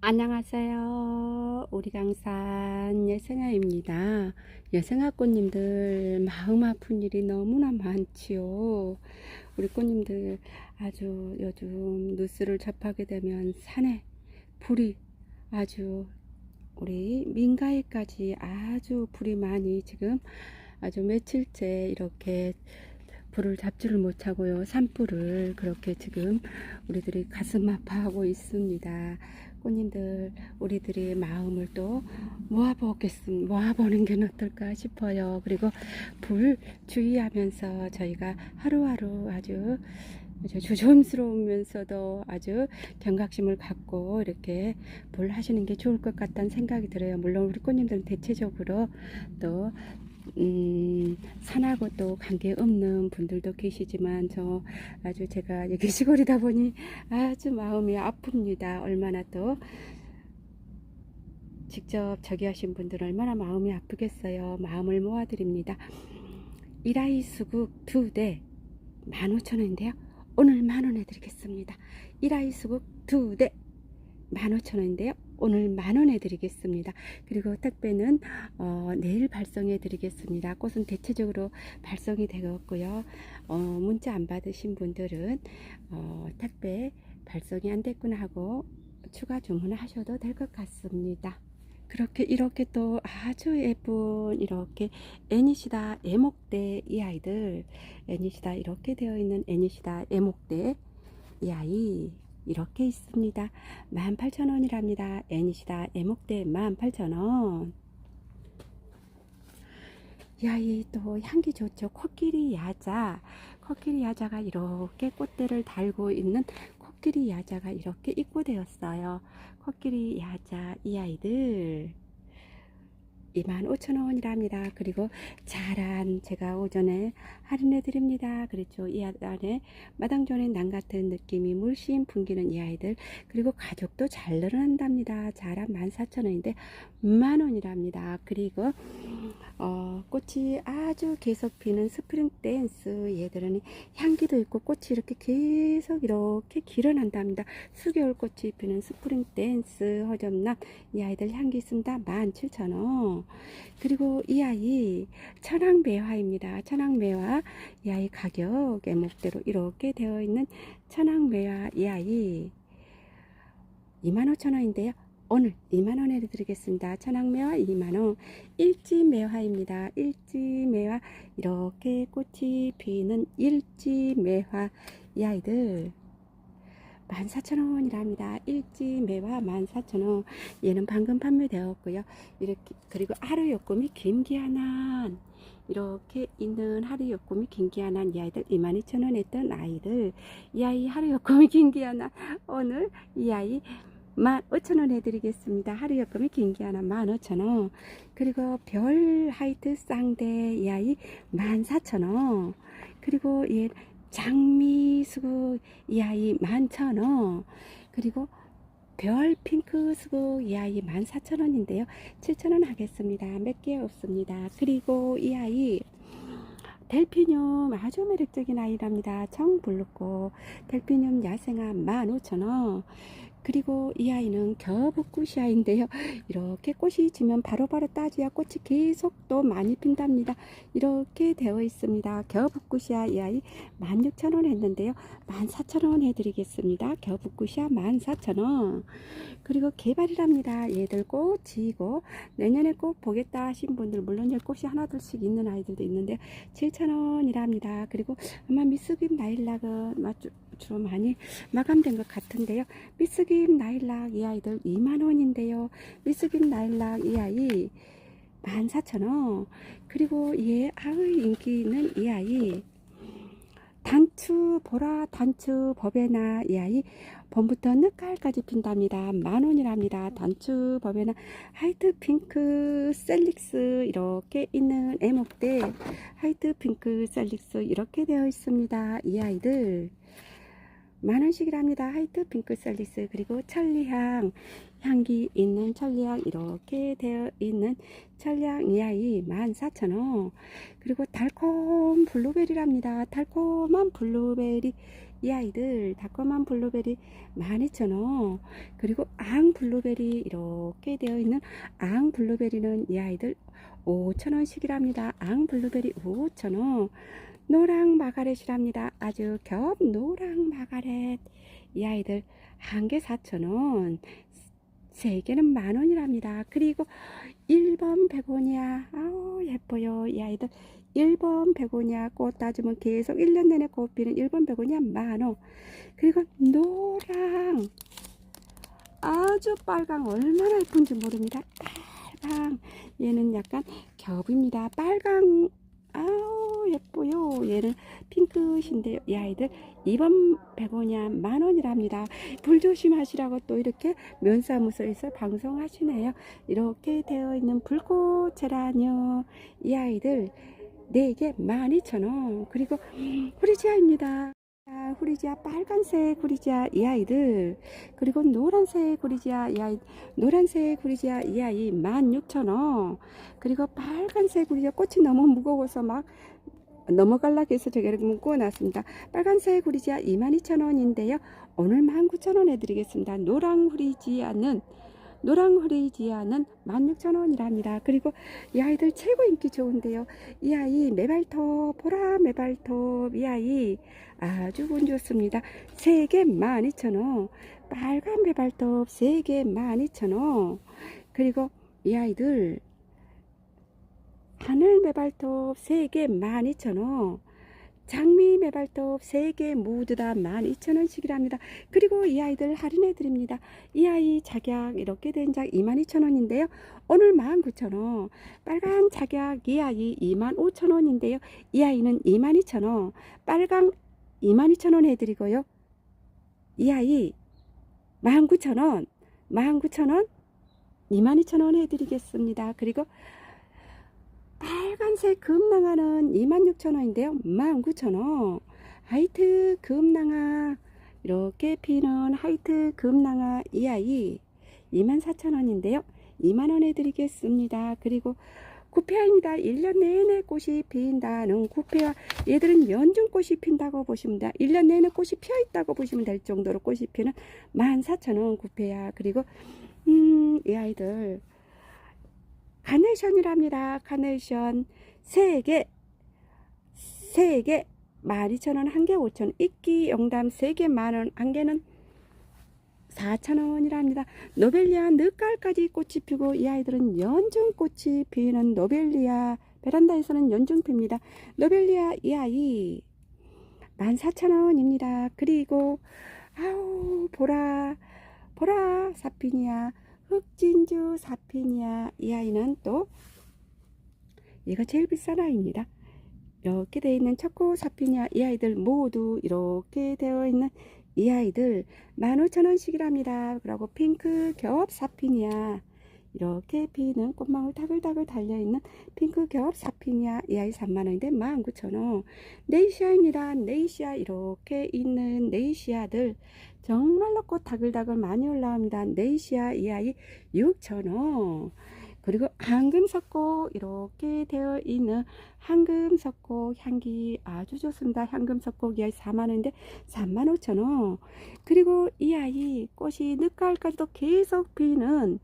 안녕하세요. 우리 강산 여생아입니다. 여생아 꽃님들 마음 아픈 일이 너무나 많지요. 우리 꽃님들 아주 요즘 뉴스를 접하게 되면 산에 불이 아주 우리 민가에까지 아주 불이 많이 지금 아주 며칠째 이렇게 불을 잡지를 못하고요. 산불을 그렇게 지금 우리들이 가슴 아파하고 있습니다. 꽃님들 우리들의 마음을 또 모아보겠습니다. 모아보는 게 어떨까 싶어요. 그리고 불 주의하면서 저희가 하루하루 아주 조심스러우면서도 아주 경각심을 갖고 이렇게 불 하시는 게 좋을 것 같다는 생각이 들어요. 물론 우리 꽃님들은 대체적으로 또 음, 산하고 또 관계없는 분들도 계시지만 저 아주 제가 여기 시골이다 보니 아주 마음이 아픕니다. 얼마나 또 직접 저기 하신 분들 얼마나 마음이 아프겠어요. 마음을 모아드립니다. 이라이 수국 두 대 15,000원인데요. 오늘 만원에 드리겠습니다. 이라이 수국 두 대 15,000원인데요. 오늘 만원에 드리겠습니다. 그리고 택배는 어, 내일 발송해 드리겠습니다. 꽃은 대체적으로 발송이 되었고요. 어, 문자 안 받으신 분들은 어, 택배 발송이 안 됐구나 하고 추가 주문을 하셔도 될 것 같습니다. 그렇게 이렇게 또 아주 예쁜 이렇게 애니시다 애목대 이 아이들 애니시다 이렇게 되어 있는 애니시다 애목대 이 아이 이렇게 있습니다. 18,000원이랍니다. 애니시다 애목대 18,000원. 야이 또 향기 좋죠. 코끼리 야자. 코끼리 야자가 이렇게 꽃대를 달고 있는 코끼리 야자가 이렇게 입고되었어요. 코끼리 야자 이 아이들 25,000원이랍니다. 그리고 자란 제가 오전에 할인해 드립니다. 그렇죠. 이 안에 마당존의 난 같은 느낌이 물씬 풍기는 이 아이들 그리고 가격도 잘 늘어난답니다. 자란 14,000원인데 만원이랍니다. 그리고 어, 꽃이 아주 계속 피는 스프링 댄스 얘들은 향기도 있고 꽃이 이렇게 계속 이렇게 길어난답니다. 수개월 꽃이 피는 스프링 댄스 허접난 이 아이들 향기 있습니다. 17,000원. 그리고 이 아이 천황매화입니다. 천황매화 이 아이 가격 애목대로 이렇게 되어 있는 천황매화 이 아이 25,000원인데요. 오늘 2만원에 드리겠습니다. 천황매화 2만원 일지매화입니다. 일지매화 이렇게 꽃이 피는 일지매화 이 아이들 14,000원이랍니다. 일지 매화 14,000원. 얘는 방금 판매되었고요. 이렇게 그리고 하루 요금이 김기한한 이렇게 있는 하루 요금이 김기한한 이 아이들 22,000원 했던 아이들 이 아이 하루 요금이 김기한한 오늘 이 아이 15,000원 해드리겠습니다. 하루 요금이 김기한한 15,000원 그리고 별 하이트 쌍대 이 아이 14,000원 그리고 얘 장미 수국 이 아이 11,000원. 그리고 별 핑크 수국 이 아이 14,000원인데요. 7,000원 하겠습니다. 몇 개 없습니다. 그리고 이 아이 델피늄 아주 매력적인 아이랍니다. 청블루꽃. 델피늄 야생화 15,000원 그리고 이 아이는 겨북꽃이 아인데요 이렇게 꽃이 지면 바로바로 따져야 꽃이 계속 또 많이 핀답니다. 이렇게 되어 있습니다. 겨북꽃이아 이 아이 16,000원 했는데요. 14,000원 해드리겠습니다. 겨북꽃이아 14,000원. 그리고 개발이랍니다. 얘들 꽃 지고 내년에 꼭 보겠다 하신 분들 물론 꽃이 하나둘씩 있는 아이들도 있는데 7,000원이랍니다. 그리고 아마 미스빔 나일락은 주로 많이 마감된 것 같은데요. 미스김 나일락 이 아이들 2만원인데요. 미스김 나일락 이 아이 14,000원. 그리고 얘 아의 인기 있는 이 아이 단추 보라 단추 법에나 이 아이 봄부터 늦가을까지 핀답니다. 만원이랍니다. 단추 법에나 하이트 핑크 셀릭스 이렇게 있는 애목대 하이트 핑크 셀릭스 이렇게 되어 있습니다. 이 아이들 만원씩이랍니다. 하이트 핑크 셀리스 그리고 천리향 향기 있는 천리향 이렇게 되어 있는 천리향 이 아이 14,000원 그리고 달콤 블루베리랍니다. 달콤한 블루베리 이 아이들 달콤한 블루베리 12,000원 그리고 앙 블루베리 이렇게 되어 있는 앙 블루베리는 이 아이들 5,000원씩이랍니다. 앙 블루베리 5,000원 노랑 마가렛이랍니다. 아주 겹 노랑 마가렛. 이 아이들 한 개 4,000원 세 개는 만 원이랍니다. 그리고 1번 베고니아 아우 예뻐요. 이 아이들 1번 베고니아 꽃 따주면 계속 1년 내내 꽃 피는 1번 베고니아 만원. 그리고 노랑. 아주 빨강. 얼마나 예쁜지 모릅니다. 빨강. 얘는 약간 겹입니다. 빨강 아우 예뻐요. 얘는 핑크신데요 이 아이들 2번 베고니아 만원이랍니다. 불 조심하시라고 또 이렇게 면사무소에서 방송하시네요. 이렇게 되어 있는 불꽃 제라늄 이 아이들 4개 12,000원. 그리고 후리지아입니다. 아, 후리지아 빨간색 후리지아 이 아이들 그리고 노란색 후리지아 이 아이 노란색 후리지아 이 아이 16,000원. 그리고 빨간색 후리지아 꽃이 너무 무거워서 막 넘어갈라고 해서 제가 이렇게 묶어 놨습니다. 빨간색 후리지아 22,000원인데요. 오늘 19,000원 해드리겠습니다. 노랑 후리지아는 노랑 후리지아는 16,000원이랍니다. 그리고 이 아이들 최고 인기 좋은데요. 이 아이 메발톱, 보라 메발톱, 이 아이 아주 운 좋습니다. 3개 12,000원. 빨간 메발톱 3개 12,000원. 그리고 이 아이들 하늘 메발톱 3개 12,000원. 장미 메발톱 3개 모두 다 12,000원씩이랍니다. 그리고 이 아이들 할인해 드립니다. 이 아이 작약 이렇게 된 작 22,000원인데요. 오늘 19,000원. 빨간 작약 이 아이 25,000원인데요. 이 아이는 22,000원. 빨강 22,000원 해드리고요. 이 아이 19,000원. 19,000원. 22,000원 해드리겠습니다. 그리고 빨간색 금낭아는 26,000원인데요. 19,000원. 하이트 금낭아 이렇게 피는 하이트 금낭아 이 아이 24,000원인데요. 2만원 해드리겠습니다. 그리고 구페아입니다. 1년 내내 꽃이 피인다는 구페아 얘들은 연중 꽃이 핀다고 보시면 돼요. 1년 내내 꽃이 피어 있다고 보시면 될 정도로 꽃이 피는 14,000원 구페아 그리고 음, 이 아이들 카네이션이랍니다. 카네이션 3개 3개 12,000원 한개 5,000원 이끼 영담 3개 만원 한 개는 4,000원이랍니다. 노벨리아 늦가을까지 꽃이 피고 이 아이들은 연중 꽃이 피는 노벨리아 베란다에서는 연중 핍니다. 노벨리아 이 아이 14,000원입니다. 그리고 아우 보라 보라 사피니아 흑진주 사피니아 이 아이는 또 얘가 제일 비싼 아이입니다. 이렇게 되어 있는 초코 사피니아 이 아이들 모두 이렇게 되어 있는 이 아이들 15,000원씩이랍니다. 그리고 핑크 겹 사피니아 이렇게 피는 꽃망울 다글다글 달려있는 핑크 겹 사피니아 이 아이 3만원인데 19,000원 네이시아입니다. 네이시아 이렇게 있는 네이시아들 정말로 꽃 다글다글 많이 올라옵니다. 네이시아 이 아이 6,000원 그리고 황금석고 이렇게 되어 있는 황금석고 향기 아주 좋습니다. 황금석고 이 아이 4만원인데 35,000원 그리고 이 아이 꽃이 늦가을까지도 계속 피는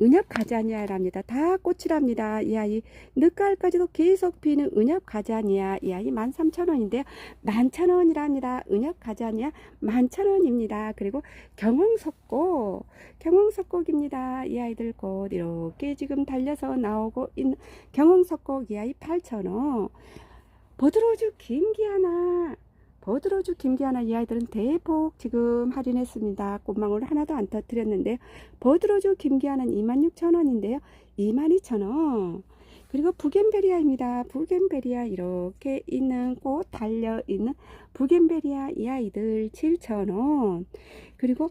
은엽 가자니아랍니다. 다 꽃이랍니다. 이 아이 늦가을까지도 계속 피는 은엽 가자니아 이 아이 13,000원인데요. 11,000원이랍니다. 은엽 가자니아 11,000원입니다. 그리고 경홍석고 경홍석곡입니다. 이 아이들 꽃 이렇게 지금 달려서 나오고 있는 경홍석곡 이 아이 8,000원 보드로즈 김기하나 버드로즈 김기하나 이 아이들은 대폭 지금 할인했습니다. 꽃망울 하나도 안 터뜨렸는데 버드로즈 김기하는 26,000원인데요. 22,000원. 그리고 부겐베리아입니다. 부겐베리아 이렇게 있는 꽃 달려 있는 부겐베리아 이 아이들 7,000원. 그리고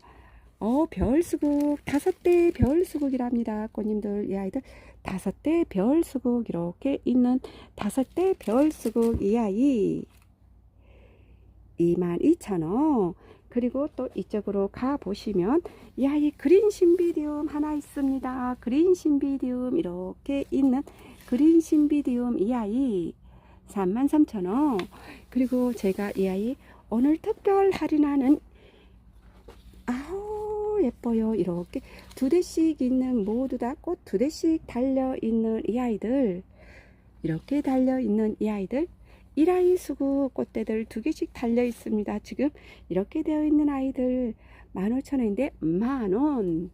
어 별수국 다섯 대 별수국이랍니다. 꽃님들 이 아이들 다섯 대 별수국 이렇게 있는 다섯 대 별수국 이 아이 22,000원 그리고 또 이쪽으로 가 보시면 이 아이 그린 신비디움 하나 있습니다. 그린 신비디움 이렇게 있는 그린 신비디움 이 아이 33,000원 그리고 제가 이 아이 오늘 특별 할인하는 아우 예뻐요. 이렇게 두 대씩 있는 모두 다 꽃 두 대씩 달려 있는 이 아이들. 이렇게 달려 있는 이 아이들 이라이 수구 꽃대들 두 개씩 달려 있습니다 지금 이렇게 되어 있는 아이들 15,000원인데 만원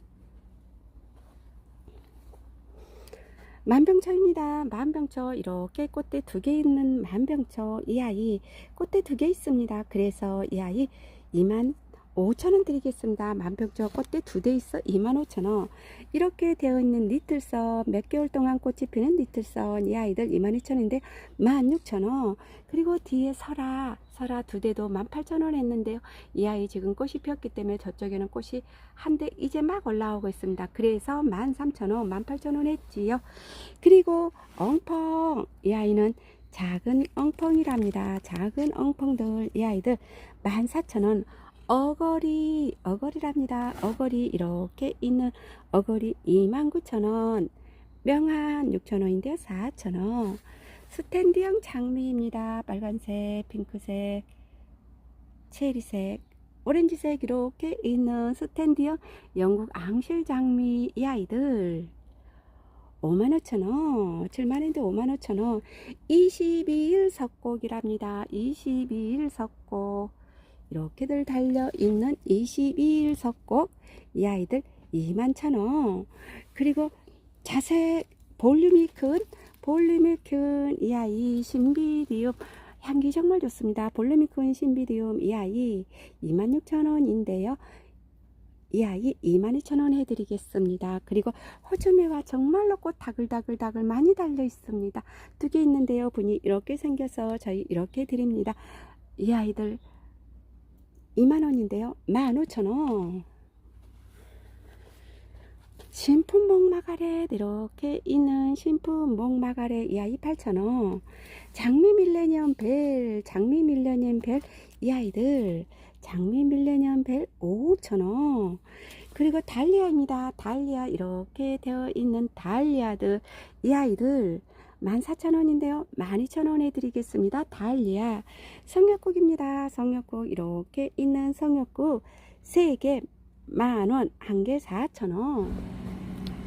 만병초입니다. 만병초 이렇게 꽃대 두 개 있는 만병초 이 아이 꽃대 두 개 있습니다. 그래서 이 아이 2만 5천원 드리겠습니다. 만병초 꽃대 두 대 있어 2만 5천원 이렇게 되어 있는 니틀선 몇 개월 동안 꽃이 피는 니틀선 이 아이들 2만 2천원인데 1만 6천원 그리고 뒤에 설아 설아 두 대도 1만 8천원 했는데요. 이 아이 지금 꽃이 피었기 때문에 저쪽에는 꽃이 한 대 이제 막 올라오고 있습니다. 그래서 13,000원, 18,000원 했지요. 그리고 엉펑 이 아이는 작은 엉펑이랍니다. 작은 엉펑들 이 아이들 14,000원 어거리 어거리랍니다. 어거리 이렇게 있는 어거리 29,000원 명한 6,000원인데요. 4,000원 스탠드형 장미입니다. 빨간색, 핑크색, 체리색, 오렌지색 이렇게 있는 스탠드형 영국 앙실 장미 이 아이들 55,000원 7만원인데 55,000원 22일 석곡이랍니다 22일 석곡 이렇게들 달려 있는 22일 석곡 이 아이들 21,000원 그리고 자색 볼륨이 큰 볼륨이 큰 이 아이 신비디움 향기 정말 좋습니다. 볼륨이 큰 신비디움 이 아이 26,000원인데요. 이 아이 22,000원 해드리겠습니다. 그리고 호주매화 정말로 꽃 다글다글다글 많이 달려 있습니다. 두 개 있는데요. 분이 이렇게 생겨서 저희 이렇게 드립니다. 이 아이들 2만원인데요. 15,000원. 신품 목마가렛 이렇게 있는 신품 목마가렛 이 아이 8,000원. 장미 밀레니엄 벨 장미 밀레니엄 벨. 이 아이들 장미 밀레니엄 벨 5,000원. 그리고 달리아입니다. 달리아. 이렇게 되어 있는 달리아들 이 아이들 14,000원인데요. 12,000원에 드리겠습니다. 달리아 성역국입니다. 성역국 이렇게 있는 성역국. 3개 만원 한개 4,000원.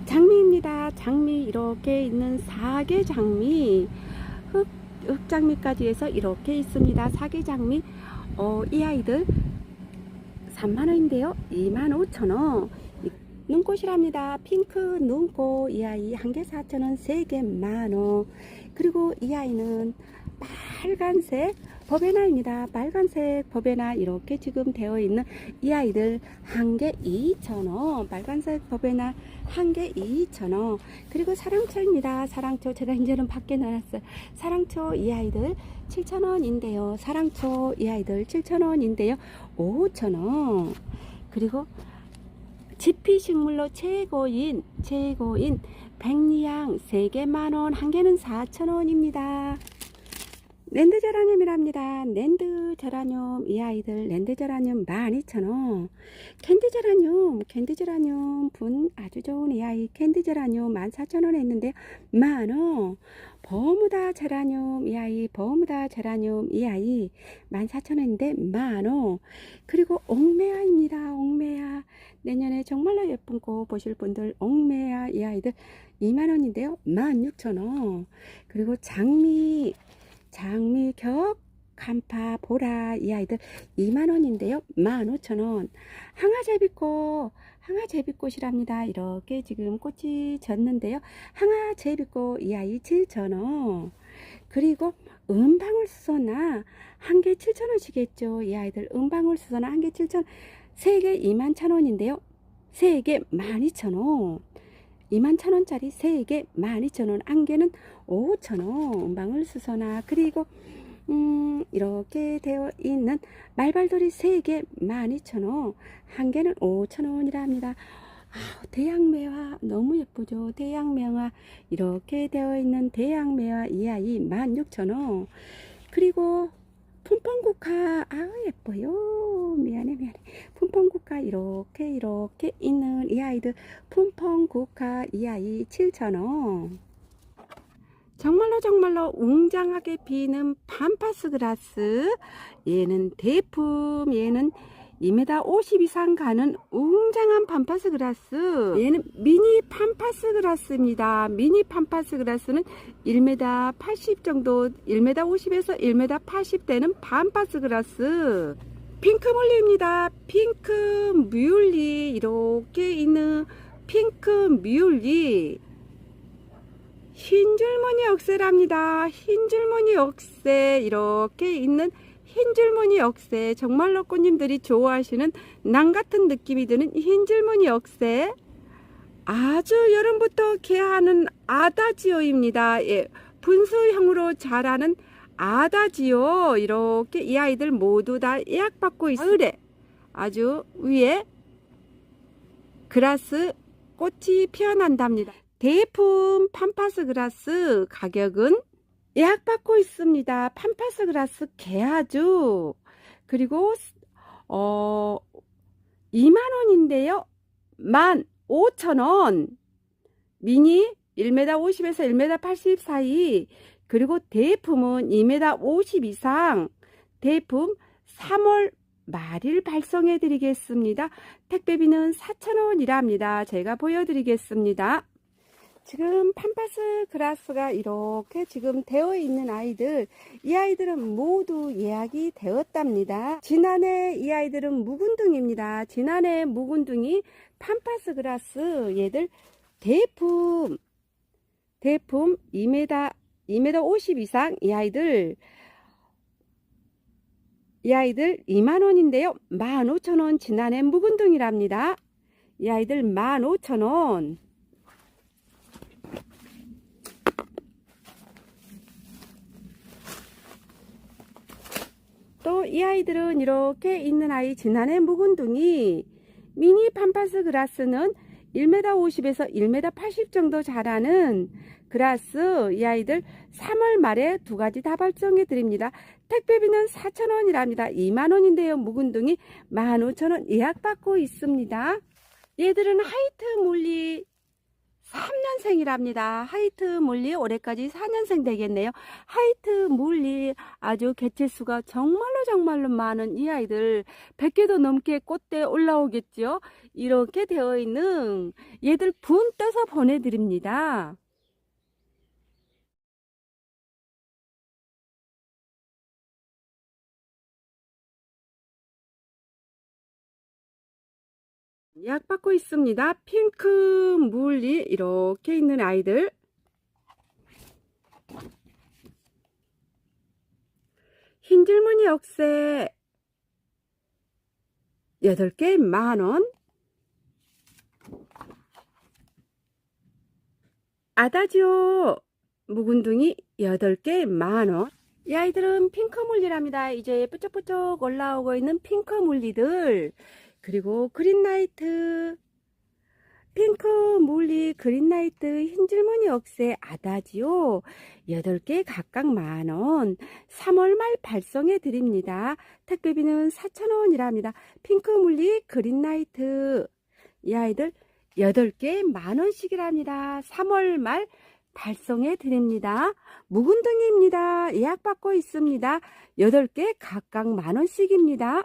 장미입니다. 장미 이렇게 있는 4개 장미. 흑, 흑장미까지 해서 이렇게 있습니다. 4개 장미. 어, 이 아이들 3만원인데요. 25,000원 눈꽃이랍니다 핑크 눈꽃 이 아이 한 개 4,000원 3개 만원 그리고 이 아이는 빨간색 버베나입니다. 빨간색 버베나 이렇게 지금 되어 있는 이 아이들 한 개 2,000원 빨간색 버베나 한 개 2,000원 그리고 사랑초입니다. 사랑초 제가 이제는 밖에 놔놨어요. 사랑초 이 아이들 7,000원인데요. 사랑초 이 아이들 7,000원인데요. 5,000원 그리고 지피식물로 최고인 최고인 백리향 3개 만원 한 개는 4,000원입니다. 랜드 제라늄이랍니다. 랜드 제라늄 이 아이들 랜드 제라늄 12,000원 캔디 제라늄 캔디 제라늄 분 아주 좋은 이 아이 캔디 제라늄 14,000원 했는데 만원 버무다 제라늄 이 아이 버무다 제라늄 이 아이 14,000원인데 만원 그리고 옥메아입니다. 옥메아 내년에 정말로 예쁜 꽃 보실 분들 옥메아 이 아이들 2만원인데요. 16,000원. 그리고 장미 장미 격 간파 보라 이 아이들 2만원인데요. 15,000원. 항아제비꽃 항아제비꽃이랍니다. 이렇게 지금 꽃이 졌는데요. 항아제비꽃 이 아이 7,000원. 그리고 은방울 수소나 한 개 7,000원씩했죠. 이 아이들 은방울 수소나 한 개 7,000원 3개 21,000원인데요. 3개 12,000원. 21,000원짜리 3개 12,000원 한 개는 5,000원 은방울 수소나 그리고 음, 이렇게 되어 있는 말발돌이 3개 12,000원 한 개는 5,000원이랍니다. 아, 대양매화. 너무 예쁘죠? 대양매화. 이렇게 되어 있는 대양매화 이 아이 16,000원. 그리고 품펑국화 아 예뻐요. 미안해 미안해. 품펑국화 이렇게 이렇게 있는 이 아이들. 품펑국화 이 아이 7,000원. 정말로 정말로 웅장하게 비는 판파스 그라스. 얘는 대품 얘는 2m 50 이상 가는 웅장한 판파스 그라스. 얘는 미니 판파스 그라스입니다. 미니 판파스 그라스는 1m 80 정도 1m 50에서 1m 80 되는 판파스 그라스. 핑크몰리입니다. 핑크 뮬리. 이렇게 있는 핑크 뮬리. 흰 줄무늬 억새랍니다. 흰 줄무늬 억새. 이렇게 있는 흰 줄무늬 억새 정말로 꽃님들이 좋아하시는 낭 같은 느낌이 드는 흰 줄무늬 억새 아주 여름부터 개하는 아다지오입니다. 예, 분수형으로 자라는 아다지오 이렇게 이 아이들 모두 다 예약받고 있어요. 아주 위에 그라스 꽃이 피어난답니다. 대품 판파스 그라스 가격은 예약받고 있습니다. 판파스 그라스 개아주 그리고 어 2만원인데요. 15,000원 미니 1m 50에서 1m 80 사이 그리고 대품은 2m 50 이상 대품 3월 말일 발송해 드리겠습니다. 택배비는 4,000원이랍니다. 제가 보여드리겠습니다. 지금 판파스 그라스가 이렇게 지금 되어 있는 아이들 이 아이들은 모두 예약이 되었답니다. 지난해 이 아이들은 묵은둥입니다. 지난해 묵은둥이 판파스 그라스 얘들 대품 대품 2m 2m 50 이상 이 아이들 이 아이들 2만원인데요. 15,000원 지난해 묵은둥이랍니다. 이 아이들 15,000원 또 이 아이들은 이렇게 있는 아이 지난해 묵은둥이 미니 판파스 그라스는 1m 50에서 1m 80 정도 자라는 그라스 이 아이들 3월 말에 두 가지 다 발송해 드립니다. 택배비는 4,000원이랍니다. 2만원인데요. 묵은둥이 15,000원 예약받고 있습니다. 얘들은 하이트 몰리 3년생이랍니다. 하이트 몰리 올해까지 4년생 되겠네요. 하이트 몰리 아주 개체수가 정말로 정말로 많은 이 아이들 100개도 넘게 꽃대 올라오겠죠. 이렇게 되어 있는 얘들 분 떠서 보내드립니다. 약 받고 있습니다. 핑크 물리 이렇게 있는 아이들 흰 줄무늬 억새 8개 만원 아다지오 묵은둥이 8개 만원 이 아이들은 핑크 물리랍니다. 이제 뿌쩍뿌쩍 올라오고 있는 핑크 물리들 그리고 그린라이트 핑크 몰리 그린라이트 흰줄무늬 억새 아다지오 8개 각각 만원 3월 말 발송해 드립니다. 택배비는 4,000원이랍니다. 핑크 몰리 그린라이트 이 아이들 8개 만원씩이랍니다. 3월 말 발송해 드립니다. 묵은둥이입니다. 예약받고 있습니다. 8개 각각 만원씩입니다.